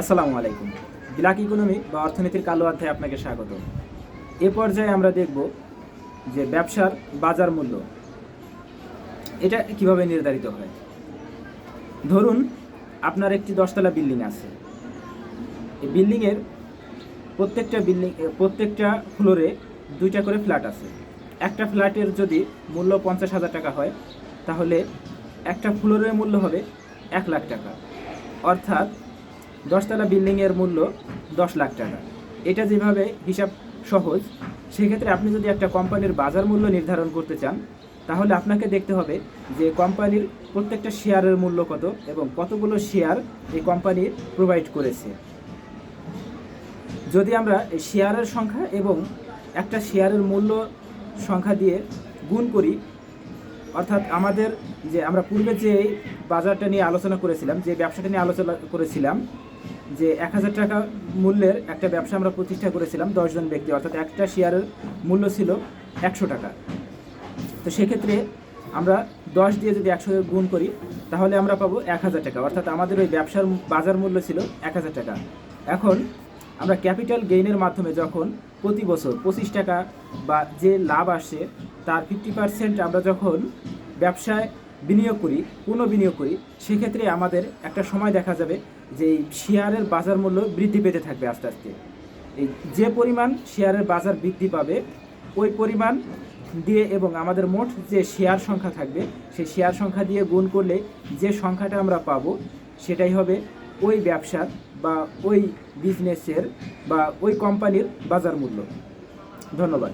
আসসালামু আলাইকুম। Black economy বা অর্থনীতির কালো অধ্যায়ে আপনাকে স্বাগত। এ পর্যায়ে আমরা দেখব যে ব্যবসার বাজার মূল্য, এটা কীভাবে নির্ধারিত হয়। ধরুন, আপনার একটি দশতলা বিল্ডিং আছে। এই বিল্ডিংয়ের প্রত্যেকটা বিল্ডিং প্রত্যেকটা ফ্লোরে দুইটা করে ফ্ল্যাট আছে। একটা ফ্ল্যাটের যদি মূল্য পঞ্চাশ হাজার টাকা হয়, তাহলে একটা ফ্লোরের মূল্য হবে এক লাখ টাকা। অর্থাৎ দশতলা বিল্ডিংয়ের মূল্য দশ লাখ টাকা। এটা যেভাবে হিসাব সহজ, সেক্ষেত্রে আপনি যদি একটা কোম্পানির বাজার মূল্য নির্ধারণ করতে চান, তাহলে আপনাকে দেখতে হবে যে কোম্পানির প্রত্যেকটা শেয়ারের মূল্য কত এবং কতগুলো শেয়ার এই কোম্পানি প্রোভাইড করেছে। যদি আমরা এই শেয়ারের সংখ্যা এবং একটা শেয়ারের মূল্য সংখ্যা দিয়ে গুণ করি, অর্থাৎ আমাদের যে আমরা পূর্বে যে বাজারটা নিয়ে আলোচনা করেছিলাম, যে ব্যবসাটা নিয়ে আলোচনা করেছিলাম যে এক হাজার টাকা মূল্যের একটা ব্যবসা আমরা প্রতিষ্ঠা করেছিলাম দশজন ব্যক্তি, অর্থাৎ একটা শেয়ারের মূল্য ছিল একশো টাকা। তো সেক্ষেত্রে আমরা দশ দিয়ে যদি একশো গুণ করি, তাহলে আমরা পাবো এক হাজার টাকা। অর্থাৎ আমাদের ওই ব্যবসার বাজার মূল্য ছিল এক হাজার টাকা। এখন আমরা ক্যাপিটাল গেইনের মাধ্যমে যখন প্রতি বছর পঁচিশ টাকা বা যে লাভ আসে, তার ফিফটি পার্সেন্ট আমরা যখন ব্যবসায় বিনিয়োগ করি পুনঃ বিনিয়োগ করি, সেক্ষেত্রে আমাদের একটা সময় দেখা যাবে যে এই শেয়ারের বাজার মূল্য বৃদ্ধি পেতে থাকবে আস্তে আস্তে। এই যে পরিমাণ শেয়ারের বাজার বৃদ্ধি পাবে, ওই পরিমাণ দিয়ে এবং আমাদের মোট যে শেয়ার সংখ্যা থাকবে, সেই শেয়ার সংখ্যা দিয়ে গুণ করলে যে সংখ্যাটা আমরা পাবো, সেটাই হবে ওই ব্যবসার বা ওই বিজনেসের বা ওই কোম্পানির বাজার মূল্য। ধন্যবাদ।